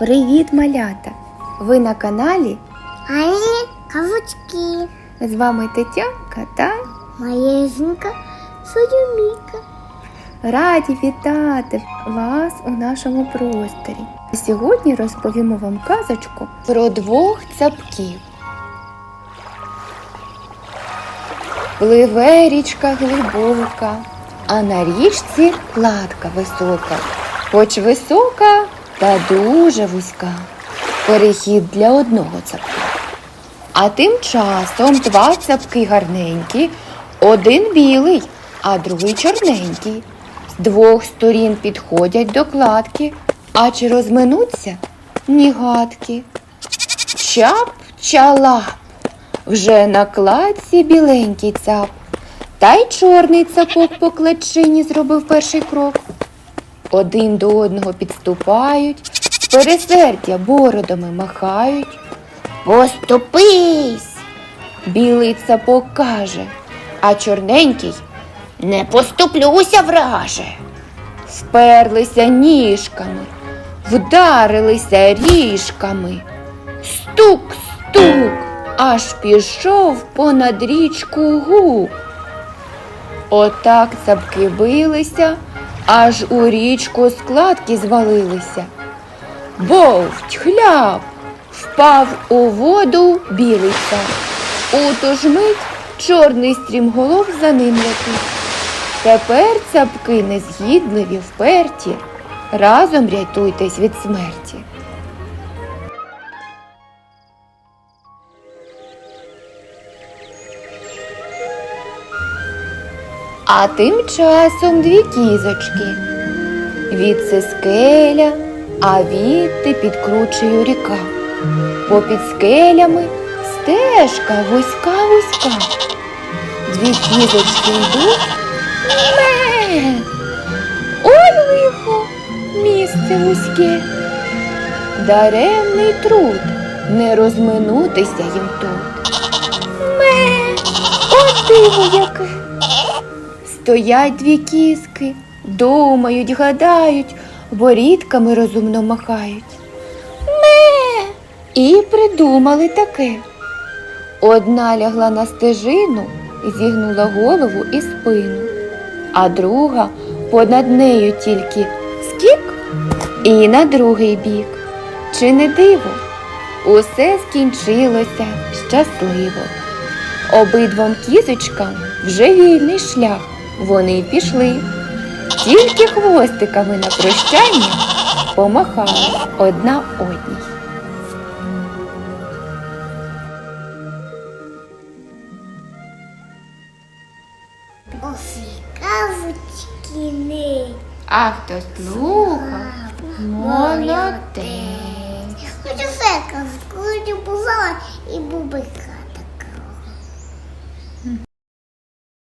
Привіт, малята! Ви на каналі. Ані кавучки. З вами Тетянка та Моя жінка Союміка. раді вітати вас у нашому просторі. Сьогодні розповімо вам казочку про двох цапків. Пливе річка глибока, а на річці кладка висока, хоч висока та дуже вузька. Перехід для одного цапка. А тим часом два цапки гарненькі, один білий, а другий чорненький. З двох сторін підходять до кладки, а чи розминуться ні гадки. Чап чалап, вже на кладці біленький цап, та й чорний цапок по клечині зробив перший крок. Один до одного підступають, з пересердя бородами махають. Поступись! Білий цапок каже, а чорненький не поступлюся, враже. Вперлися ніжками, вдарилися ріжками. Стук, стук, аж пішов понад річку гук. Отак цапки билися, аж у річку складки звалилися. Бовть, хляп, впав у воду білий. У ту ж мить чорний стрімголов за ним летить. Тепер цапки незгідливі вперті, разом рятуйтесь від смерті. А тим часом дві кізочки. Відси скеля, а відти підкручує ріка. Попід скелями стежка вузька вузька. Дві кізочки йдуть. Ме. Ой, лихо, місце вузьке. Даремний труд, не розминутися їм тут. Ме, от диво яке. Стоять дві кіски, думають, гадають, борідками розумно махають. Ме. І придумали таке. Одна лягла на стежину, зігнула голову і спину, а друга понад нею тільки скік і на другий бік. Чи не диво? Усе скінчилося щасливо. Обидвом кізочкам вже вільний шлях. Вони пішли. Тільки хвостиками на прощання помахали одна одній. А хто слухав, молодець. Хочу все казку, була і бубика.